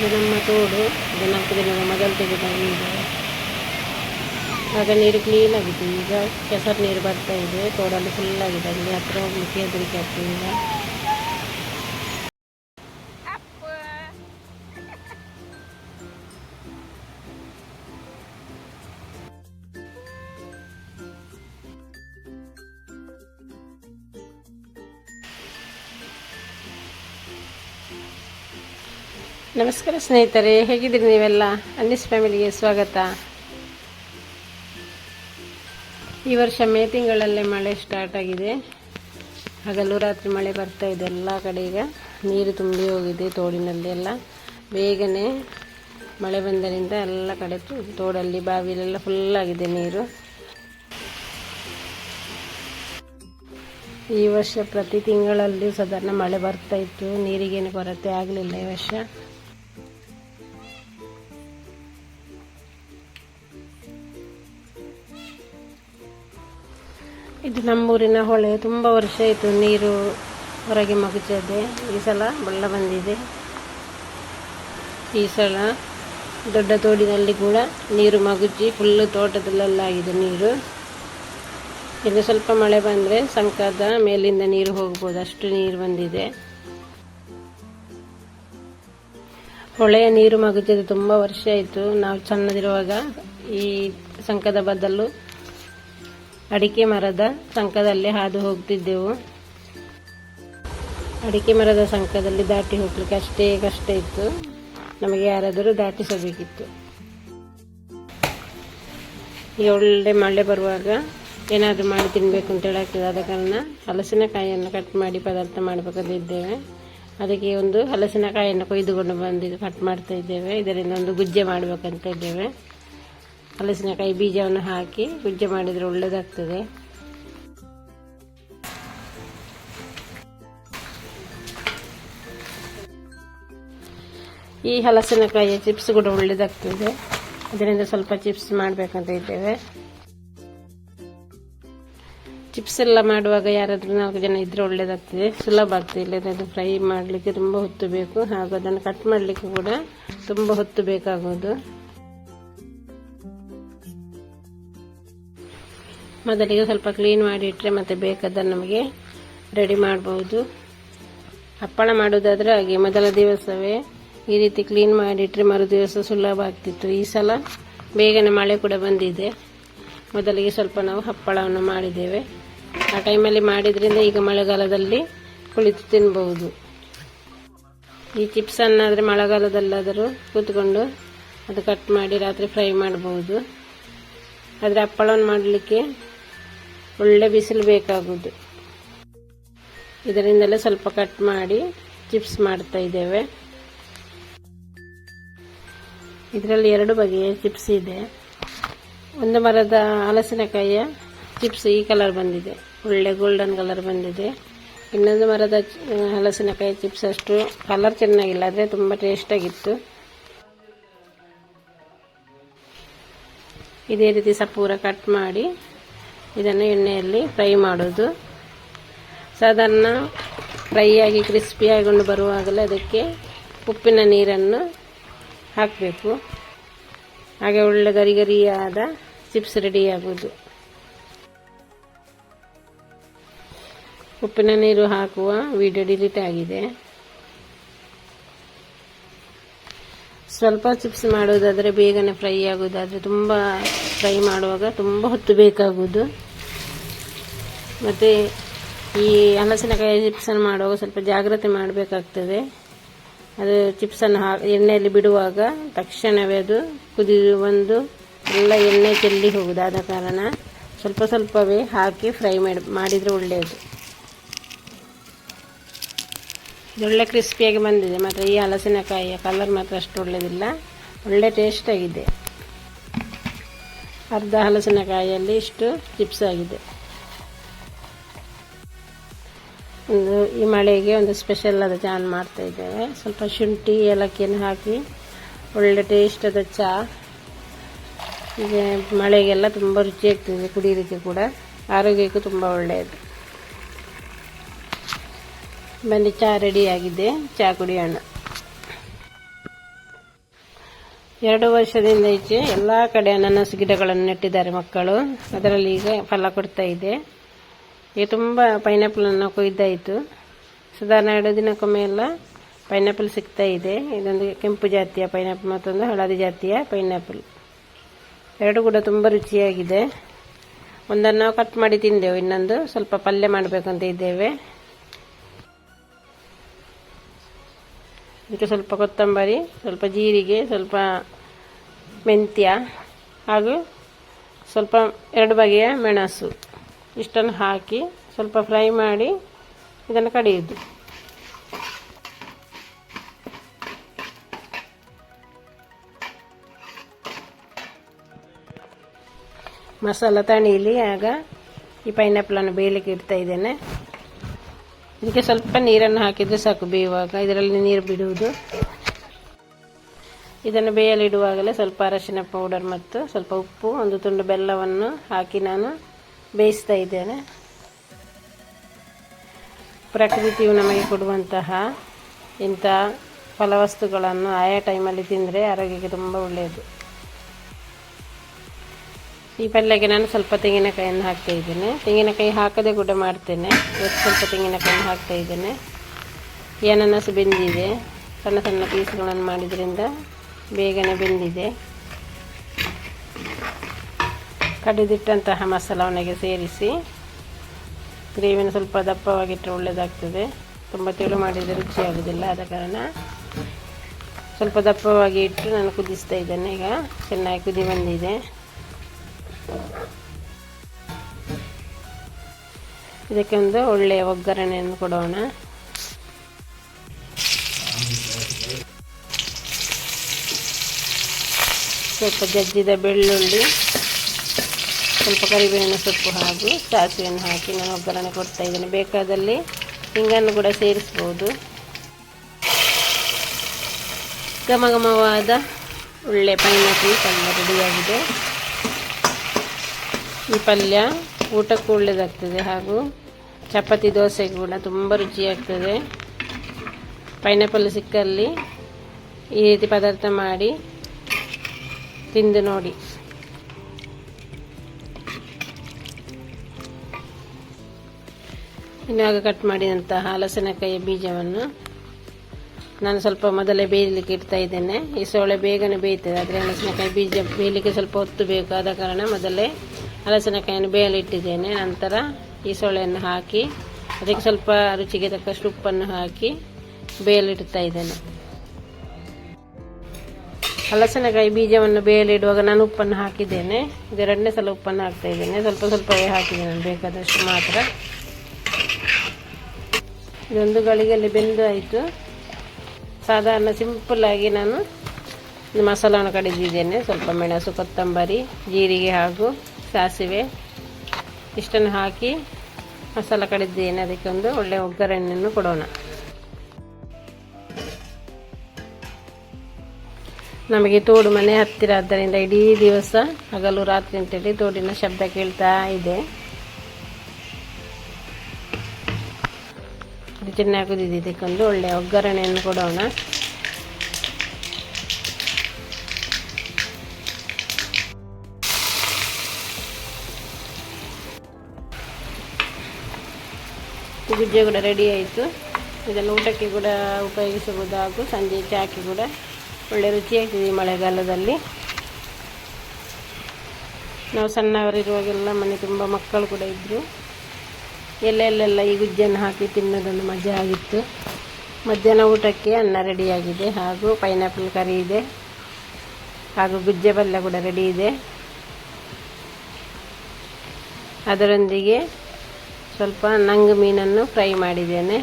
ಇದು ನಮ್ಮ ತೋಡು. ಇದು ನಾಲ್ಕು ದಿನದ ಮೊದಲು ತೆಗೆದ ನೀರು ಆಗ ನೀರು ಕ್ಲೀನ್ ಆಗಿದೆ ಈಗ ಕೆಸರು ನೀರು ಬರ್ತಾ ಇದೆ. ತೋಡಲ್ಲಿ ಫುಲ್ ಆಗಿದೆ. ಅಲ್ಲಿ ಹತ್ರ ಹೋಗ್ಲಿಕ್ಕೆ ಹೆದರಿಕೆ ಆಗ್ತದೆ ಈಗ. ನಮಸ್ಕಾರ ಸ್ನೇಹಿತರೆ, ಹೇಗಿದ್ದೀರಿ ನೀವೆಲ್ಲ? ಅನ್ನಿಸ್ ಫ್ಯಾಮಿಲಿಗೆ ಸ್ವಾಗತ. ಈ ವರ್ಷ ಮೇ ತಿಂಗಳಲ್ಲೇ ಮಳೆ ಸ್ಟಾರ್ಟ್ ಆಗಿದೆ. ಹಗಲು ರಾತ್ರಿ ಮಳೆ ಬರ್ತಾ ಇದೆ ಎಲ್ಲ ಕಡೆ ಈಗ. ನೀರು ತುಂಬಿ ಹೋಗಿದೆ ತೋಡಿನಲ್ಲಿ ಎಲ್ಲ. ಬೇಗನೆ ಮಳೆ ಬಂದರಿಂದ ಎಲ್ಲ ಕಡೆ ತೋಡಲ್ಲಿ, ಬಾವಿಲೆಲ್ಲ ಫುಲ್ಲಾಗಿದೆ ನೀರು. ಈ ವರ್ಷ ಪ್ರತಿ ತಿಂಗಳಲ್ಲಿ ಸಾಧಾರಣ ಮಳೆ ಬರ್ತಾ ಇತ್ತು. ನೀರಿಗೇನು ಕೊರತೆ ಆಗಲಿಲ್ಲ ಈ ವರ್ಷ. ಇದು ನಮ್ಮೂರಿನ ಹೊಳೆ. ತುಂಬ ವರ್ಷ ಆಯಿತು ನೀರು ಹೊರಗೆ ಮಗುಚದೆ ಈ ಸಲ ಬಳ್ಳ ಬಂದಿದೆ. ಈ ಸಲ ದೊಡ್ಡ ತೋಡಿನಲ್ಲಿ ಕೂಡ ನೀರು ಮಗುಚಿ ಫುಲ್ಲು ತೋಟದಲ್ಲೆಲ್ಲ ಆಗಿದೆ ನೀರು. ಇನ್ನು ಸ್ವಲ್ಪ ಮಳೆ ಬಂದರೆ ಸಂಕದ ಮೇಲಿಂದ ನೀರು ಹೋಗ್ಬೋದು. ಅಷ್ಟು ನೀರು ಬಂದಿದೆ. ಹೊಳೆಯ ನೀರು ಮಗುಚಿದ ತುಂಬ ವರ್ಷ ಆಯಿತು. ನಾವು ಸಣ್ಣದಿರುವಾಗ ಈ ಸಂಕದ ಬದಲು ಅಡಿಕೆ ಮರದ ಸಂಕದಲ್ಲಿ ಹಾದು ಹೋಗ್ತಿದ್ದೆವು. ಅಡಿಕೆ ಮರದ ಸಂಕದಲ್ಲಿ ದಾಟಿ ಹೋಗ್ಲಿಕ್ಕೆ ಅಷ್ಟೇ ಕಷ್ಟ ಇತ್ತು. ನಮಗೆ ಯಾರಾದರೂ ದಾಟಿಸಬೇಕಿತ್ತು. ಈ ಒಳ್ಳೆ ಮಳೆ ಬರುವಾಗ ಏನಾದರೂ ಮಾಡಿ ತಿನ್ನಬೇಕು ಅಂತ ಹೇಳಾಗ್ತದೆ ಆದ ಕಾರಣ ಹಲಸಿನಕಾಯಿಯನ್ನು ಕಟ್ ಮಾಡಿ ಪದಾರ್ಥ ಮಾಡಬೇಕಂತ ಇದ್ದೇವೆ ಅದಕ್ಕೆ ಒಂದು ಹಲಸಿನಕಾಯಿಯನ್ನು ಕೊಯ್ದುಕೊಂಡು ಬಂದು ಕಟ್ ಮಾಡ್ತಾ ಇದ್ದೇವೆ. ಇದರಿಂದ ಒಂದು ಗುಜ್ಜೆ ಮಾಡಬೇಕಂತ ಇದ್ದೇವೆ. ಹಲಸಿನಕಾಯಿ ಬೀಜವನ್ನು ಹಾಕಿ ಗುಜ್ಜೆ ಮಾಡಿದರೆ ಒಳ್ಳೆಯದಾಗ್ತದೆ ಈ ಹಲಸಿನಕಾಯಿಯ ಚಿಪ್ಸ್ ಕೂಡ ಒಳ್ಳೆಯದಾಗ್ತದೆ ಅದರಿಂದ ಸ್ವಲ್ಪ ಚಿಪ್ಸ್ ಮಾಡಬೇಕಂತ ಇದ್ದೇವೆ. ಚಿಪ್ಸ್ ಎಲ್ಲ ಮಾಡುವಾಗ ಯಾರಾದರೂ ನಾಲ್ಕು ಜನ ಇದ್ದರೆ ಒಳ್ಳೆಯದಾಗ್ತದೆ ಸುಲಭ ಆಗ್ತದೆ. ಇಲ್ಲದ್ರೆ ಫ್ರೈ ಮಾಡಲಿಕ್ಕೆ ತುಂಬ ಹೊತ್ತು ಬೇಕು. ಹಾಗೂ ಅದನ್ನು ಕಟ್ ಮಾಡಲಿಕ್ಕೆ ಕೂಡ ತುಂಬ ಹೊತ್ತು ಬೇಕಾಗೋದು ಮೊದಲಿಗೆ ಸ್ವಲ್ಪ ಕ್ಲೀನ್ ಮಾಡಿ ಇಟ್ಟರೆ ಮತ್ತೆ ಬೇಕಾದನ್ನು ನಮಗೆ ರೆಡಿ ಮಾಡ್ಬೋದು. ಹಪ್ಪಳ ಮಾಡೋದಾದ್ರೆ ಹಾಗೆ ಮೊದಲ ದಿವಸವೇ ಈ ರೀತಿ ಕ್ಲೀನ್ ಮಾಡಿಟ್ಟರೆ ಮರು ದಿವಸ ಸುಲಭ ಆಗ್ತಿತ್ತು. ಈ ಸಲ ಬೇಗನೆ ಮಳೆ ಕೂಡ ಬಂದಿದೆ. ಮೊದಲಿಗೆ ಸ್ವಲ್ಪ ನಾವು ಹಪ್ಪಳವನ್ನು ಮಾಡಿದ್ದೇವೆ. ಆ ಟೈಮಲ್ಲಿ ಮಾಡಿದ್ರಿಂದ ಈಗ ಮಳೆಗಾಲದಲ್ಲಿ ಕುಳಿತು ತಿನ್ಬಹುದು. ಈ ಚಿಪ್ಸನ್ನಾದರೆ ಮಳೆಗಾಲದಲ್ಲಾದರೂ ಕೂತ್ಕೊಂಡು ಅದು ಕಟ್ ಮಾಡಿ ರಾತ್ರಿ ಫ್ರೈ ಮಾಡಬಹುದು. ಆದರೆ ಹಪ್ಪಳವನ್ನು ಮಾಡಲಿಕ್ಕೆ ಒಳ್ಳೆ ಬಿಸಿಲು ಬೇಕಾಗುವುದು. ಇದರಿಂದಲೇ ಸ್ವಲ್ಪ ಕಟ್ ಮಾಡಿ ಚಿಪ್ಸ್ ಮಾಡ್ತಾ ಇದ್ದೇವೆ. ಇದರಲ್ಲಿ ಎರಡು ಬಗೆಯ ಚಿಪ್ಸ್ ಇದೆ. ಒಂದು ಮರದ ಹಲಸಿನಕಾಯಿಯ ಚಿಪ್ಸ್ ಈ ಕಲರ್ ಬಂದಿದೆ. ಒಳ್ಳೆ ಗೋಲ್ಡನ್ ಕಲರ್ ಬಂದಿದೆ. ಇನ್ನೊಂದು ಮರದ ಹಲಸಿನಕಾಯಿ ಚಿಪ್ಸ್ ಅಷ್ಟು ಕಲರ್ ಚೆನ್ನಾಗಿಲ್ಲ, ಆದರೆ ತುಂಬ ಟೇಸ್ಟಾಗಿತ್ತು ಇದೇ ರೀತಿ ಸಪೂರ ಕಟ್ ಮಾಡಿ ಇದನ್ನು ಎಣ್ಣೆಯಲ್ಲಿ ಫ್ರೈ ಮಾಡೋದು. ಸಾಧಾರಣ ಫ್ರೈ ಆಗಿ ಕ್ರಿಸ್ಪಿಯಾಗಿಕೊಂಡು ಬರುವಾಗಲೇ ಅದಕ್ಕೆ ಉಪ್ಪಿನ ನೀರನ್ನು ಹಾಕಬೇಕು. ಹಾಗೆ ಒಳ್ಳೆ ಗರಿ ಗರಿಯಾದ ಚಿಪ್ಸ್ ರೆಡಿಯಾಗುವುದು ಉಪ್ಪಿನ ನೀರು ಹಾಕುವ ವಿಡಿಯೋ ಡಿಲೀಟ್ ಆಗಿದೆ. ಸ್ವಲ್ಪ ಚಿಪ್ಸ್ ಮಾಡುವುದಾದರೆ ಬೇಗನೆ ಫ್ರೈ ಆಗುವುದಾದರೆ ತುಂಬ ಫ್ರೈ ಮಾಡುವಾಗ ತುಂಬ ಹೊತ್ತು ಬೇಕಾಗುವುದು. ಮತ್ತು ಈ ಹಲಸಿನಕಾಯಿ ಚಿಪ್ಸನ್ನು ಮಾಡುವಾಗ ಸ್ವಲ್ಪ ಜಾಗ್ರತೆ ಮಾಡಬೇಕಾಗ್ತದೆ. ಅದು ಚಿಪ್ಸನ್ನು ಹಾ ಎಣ್ಣೆಯಲ್ಲಿ ಬಿಡುವಾಗ ತಕ್ಷಣವೇ ಅದು ಕುದಿದು ಬಂದು ಎಲ್ಲ ಎಣ್ಣೆ ಚೆಲ್ಲಿ ಹೋಗುದು ಆದ ಕಾರಣ ಸ್ವಲ್ಪ ಸ್ವಲ್ಪವೇ ಹಾಕಿ ಫ್ರೈ ಮಾಡಿ, ಮಾಡಿದರೆ ಒಳ್ಳೆಯದು. ಒಳ್ಳೆ ಕ್ರಿಸ್ಪಿಯಾಗಿ ಬಂದಿದೆ. ಮಾತ್ರ ಈ ಹಲಸಿನಕಾಯಿಯ ಕಲರ್ ಮಾತ್ರ ಅಷ್ಟು ಒಳ್ಳೆಯದಿಲ್ಲ ಒಳ್ಳೆ ಟೇಸ್ಟ್ ಆಗಿದೆ. ಅರ್ಧ ಹಲಸಿನಕಾಯಿಯಲ್ಲಿ ಇಷ್ಟು ಚಿಪ್ಸ್ ಆಗಿದೆ. ಒಂದು ಈ ಮಳೆಗೆ ಒಂದು ಸ್ಪೆಷಲ್ ಆದ ಚಾ ಮಾಡ್ತಾ ಇದ್ದೇವೆ. ಸ್ವಲ್ಪ ಶುಂಠಿ, ಏಲಕ್ಕಿಯನ್ನು ಹಾಕಿ, ಒಳ್ಳೆ ಟೇಸ್ಟ್ ಅದ ಚಹಾ ಈಗ ಮಳೆಗೆಲ್ಲ ತುಂಬ ರುಚಿಯಾಗ್ತದೆ, ಕುಡಿಯಲಿಕ್ಕೆ ಕೂಡ. ಆರೋಗ್ಯಕ್ಕೂ ತುಂಬ ಒಳ್ಳೆಯದು. ಬನ್ನಿ ಚಹಾ ರೆಡಿಯಾಗಿದೆ ಚಹಾ ಕುಡಿಯೋಣ. ಎರಡು ವರ್ಷದಿಂದ ಈಚೆ ಎಲ್ಲ ಕಡೆ ಅನಾನಸ್ ಗಿಡಗಳನ್ನು ನೆಟ್ಟಿದ್ದಾರೆ ಮಕ್ಕಳು. ಅದರಲ್ಲಿ ಈಗ ಫಲ ಕೊಡ್ತಾ ಇದೆ. ಈಗ ತುಂಬ ಪೈನಾಪಲನ್ನು ಕೊಯ್ದಾಯಿತು ಸಾಧಾರಣ ಎರಡು ದಿನಕ್ಕೊಮ್ಮೆ ಎಲ್ಲ ಪೈನಾಪಲ್ ಸಿಗ್ತಾ ಇದೆ. ಇದೊಂದು ಕೆಂಪು ಜಾತಿಯ ಪೈನಾಪಲ್ ಮತ್ತೊಂದು ಹಳದಿ ಜಾತಿಯ ಪೈನಾಪಲ್ ಎರಡು ಕೂಡ ತುಂಬ ರುಚಿಯಾಗಿದೆ. ಒಂದನ್ನು ಕಟ್ ಮಾಡಿ ತಿಂದೆವು, ಇನ್ನೊಂದು ಸ್ವಲ್ಪ ಪಲ್ಯ ಮಾಡಬೇಕಂತ ಇದ್ದೇವೆ. ಇದಕ್ಕೆ ಸ್ವಲ್ಪ ಕೊತ್ತಂಬರಿ, ಸ್ವಲ್ಪ ಜೀರಿಗೆ, ಸ್ವಲ್ಪ ಮೆಂತ್ಯ ಹಾಗೂ ಸ್ವಲ್ಪ ಎರಡು ಬಗೆಯ ಮೆಣಸು. ಇಷ್ಟನ್ನು ಹಾಕಿ ಸ್ವಲ್ಪ ಫ್ರೈ ಮಾಡಿ ಇದನ್ನು ಕಡಿಯುವುದು. ಮಸಾಲ ತಣಿಲಿ ಆಗ ಈ ಪೈನಾಪಲನ್ನು ಬೇಯಲಿಕ್ಕೆ ಇಡ್ತಾ ಇದ್ದೇನೆ. ಇದಕ್ಕೆ ಸ್ವಲ್ಪ ನೀರನ್ನು ಹಾಕಿದರೆ ಸಾಕು ಬೇಯುವಾಗ. ಇದರಲ್ಲಿ ನೀರು ಬಿಡುವುದು. ಇದನ್ನು ಬೇಯಲಿಡುವಾಗಲೇ ಸ್ವಲ್ಪ ಅರಶಿನ ಪೌಡರ್ ಮತ್ತು ಸ್ವಲ್ಪ ಉಪ್ಪು, ಒಂದು ತುಂಡು ಬೆಲ್ಲವನ್ನು ಹಾಕಿ ನಾನು ಬೇಯಿಸ್ತಾ ಇದ್ದೇನೆ. ಪ್ರಕೃತಿಯು ನಮಗೆ ಕೊಡುವಂತಹ ಇಂಥ ಫಲವಸ್ತುಗಳನ್ನು ಆಯಾ ಟೈಮಲ್ಲಿ ತಿಂದರೆ ಆರೋಗ್ಯಕ್ಕೆ ತುಂಬ ಒಳ್ಳೆಯದು. ಈ ಪಲ್ಯಕ್ಕೆ ನಾನು ಸ್ವಲ್ಪ ತೆಂಗಿನಕಾಯಿಯನ್ನು ಹಾಕ್ತಾ ಇದ್ದೇನೆ. ತೆಂಗಿನಕಾಯಿ ಹಾಕದೆ ಕೂಡ ಮಾಡ್ತೇನೆ. ಸ್ವಲ್ಪ ತೆಂಗಿನಕಾಯಿಯನ್ನು ಹಾಕ್ತಾ ಇದ್ದೇನೆ. ಈ ಬೆಂದಿದೆ. ಸಣ್ಣ ಸಣ್ಣ ಪೀಸ್ಗಳನ್ನು ಮಾಡಿದ್ರಿಂದ ಬೇಗನೆ ಬೆಂದಿದೆ. ಕಡಿದಿಟ್ಟಂತಹ ಮಸಾಲವನಿಗೆ ಸೇರಿಸಿ ಗ್ರೇವಿನ ಸ್ವಲ್ಪ ದಪ್ಪವಾಗಿಟ್ಟರೆ ಒಳ್ಳೆಯದಾಗ್ತದೆ. ತುಂಬ ತೆಳು ಮಾಡಿದರೆ ರುಚಿಯಾಗೋದಿಲ್ಲ ಆದ ಕಾರಣ ಸ್ವಲ್ಪ ದಪ್ಪವಾಗಿ ಇಟ್ಟು ನಾನು ಕುದಿಸ್ತಾ ಇದ್ದೇನೆ. ಈಗ ಚೆನ್ನಾಗಿ ಕುದಿ ಬಂದಿದೆ. ಇದಕ್ಕೆ ಒಂದು ಒಳ್ಳೆಯ ಒಗ್ಗರಣೆಯನ್ನು ಕೊಡೋಣ. ಸ್ವಲ್ಪ ಜಜ್ಜಿದ ಬೆಳ್ಳುಳ್ಳಿ, ಸ್ವಲ್ಪ ಕರಿಬೇವಿನ ಸೊಪ್ಪು ಹಾಗೂ ಸಾಸಿವೆಯನ್ನು ಹಾಕಿ ನಾನು ಒಗ್ಗರಣೆ ಕೊಡ್ತಾ ಇದ್ದೇನೆ. ಬೇಕಾದಲ್ಲಿ ಹಿಂಗನ್ನು ಕೂಡ ಸೇರಿಸ್ಬೋದು. ಘಮ ಘಮವಾದ ಒಳ್ಳೆ ಪೈನಾಪಲ್ ಪಲ್ಯ ರೆಡಿಯಾಗಿದೆ ಈ ಪಲ್ಯ ಊಟಕ್ಕೂ ಒಳ್ಳೆಯದಾಗ್ತದೆ ಹಾಗೂ ಚಪಾತಿ ದೋಸೆ ಕೂಡ ತುಂಬ ರುಚಿಯಾಗ್ತದೆ. ಪೈನಾಪಲ್ ಸಿಕ್ಕಲ್ಲಿ ಈ ರೀತಿ ಪದಾರ್ಥ ಮಾಡಿ ತಿಂದು ನೋಡಿ. ಇನ್ನಾಗ ಕಟ್ ಮಾಡಿದಂತಹ ಹಲಸಿನಕಾಯಿಯ ಬೀಜವನ್ನು ನಾನು ಸ್ವಲ್ಪ ಮೊದಲೇ ಬೇಯಲಿಕ್ಕೆ ಇಡ್ತಾ ಇದ್ದೇನೆ. ಈ ಸೋಳೆ ಬೇಗನೆ ಬೇಯ್ತದೆ, ಆದರೆ ಹಲಸಿನಕಾಯಿ ಬೀಜ ಬೇಯಲಿಕ್ಕೆ ಸ್ವಲ್ಪ ಹೊತ್ತು ಬೇಕು ಆದ ಕಾರಣ ಮೊದಲೇ ಹಲಸಿನಕಾಯಿಯನ್ನು ಬೇಯಲಿಟ್ಟಿದ್ದೇನೆ. ನಂತರ ಈ ಸೋಳೆಯನ್ನು ಹಾಕಿ, ಅದಕ್ಕೆ ಸ್ವಲ್ಪ ರುಚಿಗೆ ತಕ್ಕಷ್ಟು ಉಪ್ಪನ್ನು ಹಾಕಿ ಬೇಯಲಿಡ್ತಾ ಇದ್ದೇನೆ. ಹಲಸಿನಕಾಯಿ ಬೀಜವನ್ನು ಬೇಯಲಿಡುವಾಗ ನಾನು ಉಪ್ಪನ್ನು ಹಾಕಿದ್ದೇನೆ. ಇದೆರಡನೇ ಸಲ ಉಪ್ಪನ್ನು ಹಾಕ್ತಾ ಇದ್ದೇನೆ. ಸ್ವಲ್ಪ ಸ್ವಲ್ಪವೇ ಹಾಕಿದ್ದೇನೆ ಬೇಕಾದಷ್ಟು ಮಾತ್ರ. ಇದೊಂದು ಗಳಿಗೆಯಲ್ಲಿ ಬೆಂದು ಆಯಿತು. ಸಾಧಾರಣ ಸಿಂಪಲ್ಲಾಗಿ ನಾನು ಮಸಾಲವನ್ನು ಕಡಿದಿದ್ದೇನೆ. ಸ್ವಲ್ಪ ಮೆಣಸು, ಕೊತ್ತಂಬರಿ, ಜೀರಿಗೆ ಹಾಗೂ ಸಾಸಿವೆ. ಇಷ್ಟನ್ನು ಹಾಕಿ ಮಸಾಲ ಕಡಿದ್ದೇನೆ ಅದಕ್ಕೆ ಒಂದು ಒಳ್ಳೆ ಒಗ್ಗರಣೆಯನ್ನು ಕೊಡೋಣ. ನಮಗೆ ತೋಡು ಮನೆ ಹತ್ತಿರ ಆದ್ದರಿಂದ ಇಡೀ ದಿವಸ ಹಗಲು ರಾತ್ರಿ ಅಂತೇಳಿ ತೋಡಿನ ಶಬ್ದ ಕೇಳ್ತಾ ಇದೆ. ಇದು ಚೆನ್ನಾಗಿ ಕುದಿದಿದ್ದಕ್ಕೊಂದು ಒಳ್ಳೆಯ ಒಗ್ಗರಣೆಯನ್ನು ಕೊಡೋಣ. ಗುಜ್ಜೆ ಕೂಡ ರೆಡಿ ಆಯಿತು. ಇದನ್ನು ಊಟಕ್ಕೆ ಕೂಡ ಉಪಯೋಗಿಸಬಹುದು ಹಾಗೂ ಸಂಜೆ ಚಾಕಿ ಕೂಡ ಒಳ್ಳೆ ರುಚಿಯಾಗ್ತದೆ ಮಳೆಗಾಲದಲ್ಲಿ. ನಾವು ಸಣ್ಣವರಿರುವಾಗೆಲ್ಲ ಮನೆ ತುಂಬ ಮಕ್ಕಳು ಕೂಡ ಇದ್ದರು ಎಲ್ಲೆಲ್ಲೆಲ್ಲ ಈ ಗುಜ್ಜನ್ನು ಹಾಕಿ ತಿನ್ನೋದೊಂದು ಮಜಾ ಆಗಿತ್ತು. ಮಧ್ಯಾಹ್ನ ಊಟಕ್ಕೆ ಅನ್ನ ರೆಡಿಯಾಗಿದೆ ಹಾಗೂ ಪೈನಾಪಲ್ ಕರಿ ಇದೆ. ಹಾಗೂ ಗುಜ್ಜೆ ಪಲ್ಯ ಕೂಡ ರೆಡಿ ಇದೆ. ಅದರೊಂದಿಗೆ ಸ್ವಲ್ಪ ನಂಗು ಮೀನನ್ನು ಫ್ರೈ ಮಾಡಿದ್ದೇನೆ.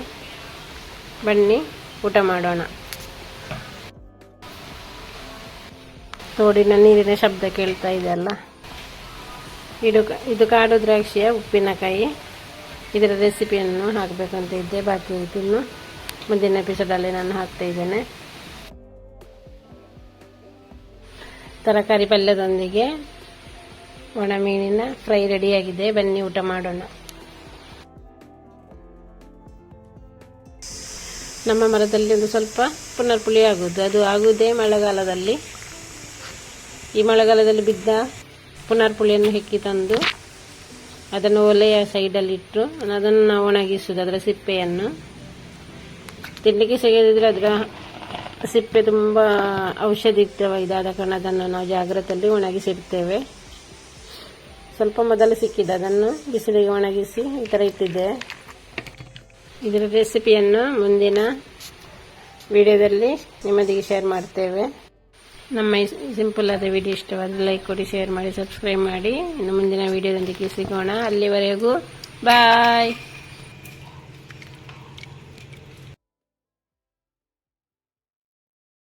ಬನ್ನಿ, ಊಟ ಮಾಡೋಣ. ತೋಡಿನ ನೀರಿನ ಶಬ್ದ ಕೇಳ್ತಾ ಇದೆ ಅಲ್ಲ. ಇದು ಇದು ಕಾಡು ದ್ರಾಕ್ಷಿಯ ಉಪ್ಪಿನಕಾಯಿ. ಇದರ ರೆಸಿಪಿಯನ್ನು ಹಾಕಬೇಕಂತ ಇದ್ದೆ, ಬಾಕಿ ಇನ್ನು ಮುಂದಿನ ಎಪಿಸೋಡಲ್ಲಿ ನಾನು ಹಾಕ್ತಾ ಇದ್ದೇನೆ. ತರಕಾರಿ ಪಲ್ಯದೊಂದಿಗೆ ಒಣ ಮೀನಿನ ಫ್ರೈ ರೆಡಿಯಾಗಿದೆ ಬನ್ನಿ, ಊಟ ಮಾಡೋಣ. ನಮ್ಮ ಮರದಲ್ಲಿ ಒಂದು ಸ್ವಲ್ಪ ಪುನರ್ಪುಳಿ ಆಗುವುದು. ಅದು ಆಗುವುದೇ ಮಳೆಗಾಲದಲ್ಲಿ. ಈ ಮಳೆಗಾಲದಲ್ಲಿ ಬಿದ್ದ ಪುನರ್ಪುಳಿಯನ್ನು ಹೆಕ್ಕಿ ತಂದು ಅದನ್ನು ಒಲೆಯ ಸೈಡಲ್ಲಿ ಇಟ್ಟು ಅದನ್ನು ಒಣಗಿಸುವುದು, ಅದರ ಸಿಪ್ಪೆಯನ್ನು. ತಿನ್ನಲಿಕ್ಕೆ ಸಿಗದಿದ್ರೆ ಅದರ ಸಿಪ್ಪೆ ತುಂಬ ಔಷಧಿಯುಕ್ತವಾದ ಕಾರಣ ಅದನ್ನು ನಾವು ಜಾಗ್ರತೆಯಲ್ಲಿ ಒಣಗಿಸಿಡ್ತೇವೆ. ಸ್ವಲ್ಪ ಮೊದಲು ಸಿಕ್ಕಿದೆ, ಅದನ್ನು ಬಿಸಿಲಿಗೆ ಒಣಗಿಸಿ ಈ ಥರ ಇಟ್ಟಿದ್ದೆ. ಇದರ ರೆಸಿಪಿಯನ್ನು ಮುಂದಿನ ವಿಡಿಯೋದಲ್ಲಿ ನಿಮ್ಮೊಂದಿಗೆ ಶೇರ್ ಮಾಡ್ತೇವೆ. ನಮ್ಮ ಸಿಂಪಲ್ ಆದ ವಿಡಿಯೋ ಇಷ್ಟವಾದರೆ ಲೈಕ್ ಕೊಡಿ ಶೇರ್ ಮಾಡಿ ಸಬ್ಸ್ಕ್ರೈಬ್ ಮಾಡಿ. ಇನ್ನು ಮುಂದಿನ ವಿಡಿಯೋದೊಂದಿಗೆ ಸಿಗೋಣ. ಅಲ್ಲಿವರೆಗೂ ಬಾಯ್